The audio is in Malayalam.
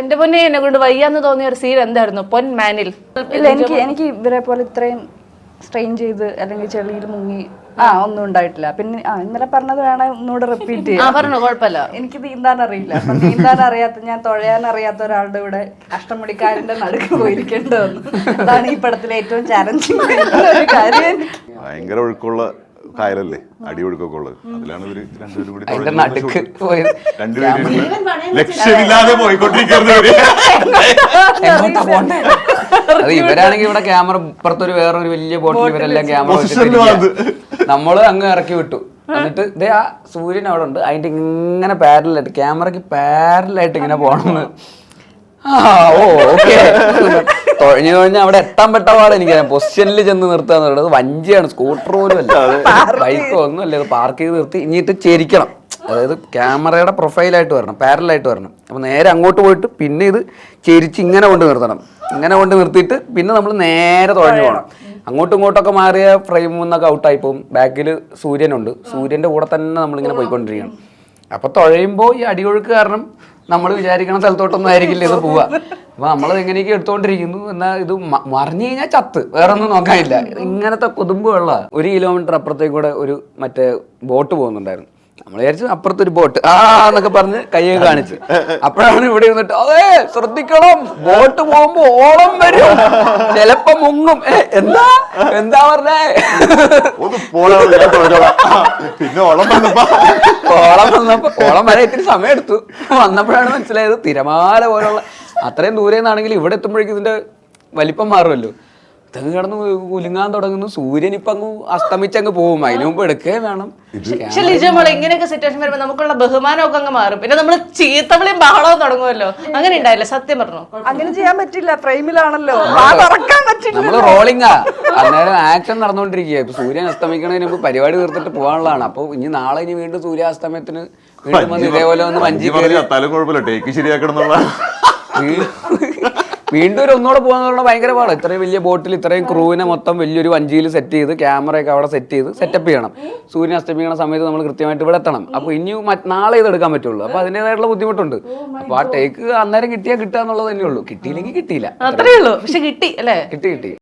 എന്റെ പൊന്നെ എന്നെ കൊണ്ട് വയ്യാന്ന് തോന്നിയ ഒരു സീൻ എന്തായിരുന്നു? പൊൻ മാനിൽ. ഇല്ല എനിക്ക് എനിക്ക് ഇവരെ പോലെ ഇത്രയും സ്ട്രെയിൻ ചെയ്ത് അല്ലെങ്കിൽ ചെളിയിൽ മുങ്ങി ആ ഒന്നും ഉണ്ടായിട്ടില്ല. പിന്നെ ആ ഇന്നലെ പറഞ്ഞത് വേണേ ഒന്നുകൂടെ റിപ്പീറ്റ് ആ ചെയ്യാം. പറഞ്ഞു കുഴപ്പമില്ല. എനിക്ക് നീന്താൻ അറിയില്ല. അപ്പൊ നീന്താൻ അറിയാത്ത ഞാൻ തുഴയാൻ അറിയാത്ത ഒരാളുടെ ഇവിടെ അഷ്ടമുടിക്കാരന്റെ നടുക്ക് പോയിരിക്കേണ്ടി വന്നു. അതാണ് ഈ പടത്തിലെ ഏറ്റവും ചാലഞ്ചിങ് ഒരു കാര്യം. ഭയങ്കര ഒഴുക്കുള്ള കായലല്ലേ? അടി ഒഴുക്കൊക്കെ ഉള്ളത്. അതിലാണ് ഇവർ രണ്ടുപേരും കൂടി. രണ്ടുപേരും ലക്ഷ്യമില്ലാതെ ഇവരാണെങ്കിൽ ഇവിടെ ക്യാമറ ഇപ്പുറത്തൊരു വേറൊരു വലിയ ബോട്ടിൽ ഇവരെല്ലാം ക്യാമറ നമ്മൾ അങ്ങ് ഇറക്കി വിട്ടു. എന്നിട്ട് ഇതേ ആ സൂര്യൻ അവിടെ ഉണ്ട്. അതിന്റെ ഇങ്ങനെ പാരലായിട്ട് ക്യാമറക്ക് പാരലായിട്ട് ഇങ്ങനെ പോണെന്ന്. ആ ഓ ഓക്കെ തുഴഞ്ഞു തുഴഞ്ഞ് അവിടെ എത്താൻ പെട്ട പാടെ എനിക്ക് പൊസിഷനിൽ ചെന്ന് നിർത്താന്ന് പറയുന്നത് വഞ്ചിയാണ്. സ്കൂട്ടർ പോലും അല്ല. ബൈക്കോ ഒന്നും അല്ല. ഇത് പാർക്ക് ചെയ്ത് നിർത്തി. ഇനിയിട്ട് ചേരിക്കണം. അതായത് ക്യാമറയുടെ പ്രൊഫൈലായിട്ട് വരണം. പാരലായിട്ട് വരണം. അപ്പോൾ നേരെ അങ്ങോട്ട് പോയിട്ട് പിന്നെ ഇത് ചേരിച്ച് ഇങ്ങനെ കൊണ്ട് നിർത്തണം. ഇങ്ങനെ കൊണ്ട് നിർത്തിയിട്ട് പിന്നെ നമ്മൾ നേരെ തുഴഞ്ഞു പോകണം. അങ്ങോട്ടും ഇങ്ങോട്ടൊക്കെ മാറിയ ഫ്രെയിമിൽ നിന്നൊക്കെ ഔട്ടായി പോകും. ബാക്കിൽ സൂര്യനുണ്ട്. സൂര്യന്റെ കൂടെ തന്നെ നമ്മളിങ്ങനെ പോയിക്കൊണ്ടിരിക്കണം. അപ്പോൾ തുഴയുമ്പോൾ ഈ അടിയൊഴുക്ക് കാരണം നമ്മൾ വിചാരിക്കണ സ്ഥലത്തോട്ടൊന്നും ആയിരിക്കില്ല ഇത് പോവുക. അപ്പൊ നമ്മൾ എങ്ങനെയൊക്കെ എടുത്തോണ്ടിരിക്കുന്നു എന്നാ ഇത് മറിഞ്ഞു കഴിഞ്ഞാൽ ചത്ത്. വേറെ ഒന്നും നോക്കാനില്ല. ഇങ്ങനത്തെ കൊതുമ്പുള്ള ഒരു കിലോമീറ്റർ അപ്പുറത്തേക്കൂടെ ഒരു മറ്റേ ബോട്ട് പോകുന്നുണ്ടായിരുന്നു. നമ്മൾ വിചാരിച്ചു അപ്പുറത്തൊരു ബോട്ട് ആ എന്നൊക്കെ പറഞ്ഞ് കയ്യൊക്കെ കാണിച്ച്. അപ്പോഴാണ് ഇവിടെ ഇരുന്നിട്ട് അതെ ശ്രദ്ധിക്കണം ബോട്ട് പോകുമ്പോ ഓളം വരും. ചിലപ്പോ മുങ്ങും. എന്താ? എന്താ പറഞ്ഞേ? പിന്നെ ഓളം വന്നപ്പോ. ഓളം വന്നപ്പോ ഓളം വരെ ഇത്തിരി സമയം എടുത്തു വന്നപ്പോഴാണ് മനസ്സിലായത് തിരമാല പോലുള്ള അത്രയും ദൂരെ നിന്നാണെങ്കിൽ ഇവിടെ എത്തുമ്പോഴേക്കും ഇതിന്റെ വലിപ്പം മാറുമല്ലോ. ഇതങ്ങ് കിടന്ന് കുലുങ്ങാൻ തുടങ്ങുന്നു. സൂര്യൻ ഇപ്പൊ അങ്ങ് അസ്തമിച്ചങ്ങ് പോകും. അതിന് മുമ്പ് എടുക്കേ വേണം. പക്ഷെ ലിജമോളെ ഇങ്ങനെയൊക്കെ സിറ്റുവേഷൻ വരുമ്പോ നമുക്കുള്ള ബഹുമാനമൊക്കെ അങ്ങ് മാറും. പിന്നെ നമ്മൾ ചീത്തവിളിയും ബഹളവും തുടങ്ങുമല്ലോ. അങ്ങനെ ഉണ്ടായില്ല? സത്യം പറഞ്ഞു? അങ്ങനെ ചെയ്യാൻ പറ്റില്ല. ഫ്രെയിമിലാണല്ലോ. ആ. തുറക്കാൻ പറ്റില്ല നമ്മൾ റോളിംഗാ അന്നേരം ആക്ഷൻ നടന്നുകൊണ്ടിരിക്കുക ഇപ്പൊ സൂര്യൻ അസ്തമിക്കണതിന് മുമ്പ് പരിപാടി തീർത്തിട്ട് പോകാനുള്ളതാണ്. അപ്പൊ ഇനി നാളെ ഇനി വീണ്ടും സൂര്യാസ്തമയത്തിന് വീണ്ടും വന്ന് ഇതേപോലെ ഒന്ന് വഞ്ചി പറഞ്ഞു തല കുഴപ്പമില്ല. ടേക്ക് ശരിയാക്കണം എന്നുള്ള വീണ്ടും ഒരു ഒന്നുകൂടെ പോകാന്ന് പറഞ്ഞാൽ ഭയങ്കര പാടാണ് ഇത്രയും വലിയ ബോട്ടിൽ ഇത്രയും ക്രൂവിനെ മൊത്തം വലിയൊരു വഞ്ചിയിൽ സെറ്റ് ചെയ്ത് ക്യാമറയൊക്കെ അവിടെ സെറ്റ് ചെയ്ത് സെറ്റപ്പ് ചെയ്യണം. സൂര്യൻ അസ്തമിക്കുന്ന സമയത്ത് നമ്മൾ കൃത്യമായിട്ട് ഇവിടെ എത്തണം. അപ്പോൾ ഇനി നാളെ ഇത് എടുക്കാൻ പറ്റുള്ളൂ. അപ്പോൾ അതിന്റെതായിട്ടുള്ള ബുദ്ധിമുട്ടുണ്ട്. അപ്പോൾ ആ ടേക്ക് അന്നേരം കിട്ടിയാൽ കിട്ടുക എന്നുള്ളത് തന്നെയുള്ളൂ. കിട്ടിയില്ലെങ്കിൽ കിട്ടിയില്ല. അത്രേ ഉള്ളൂ. പക്ഷെ കിട്ടി അല്ലേ? കിട്ടി കിട്ടി.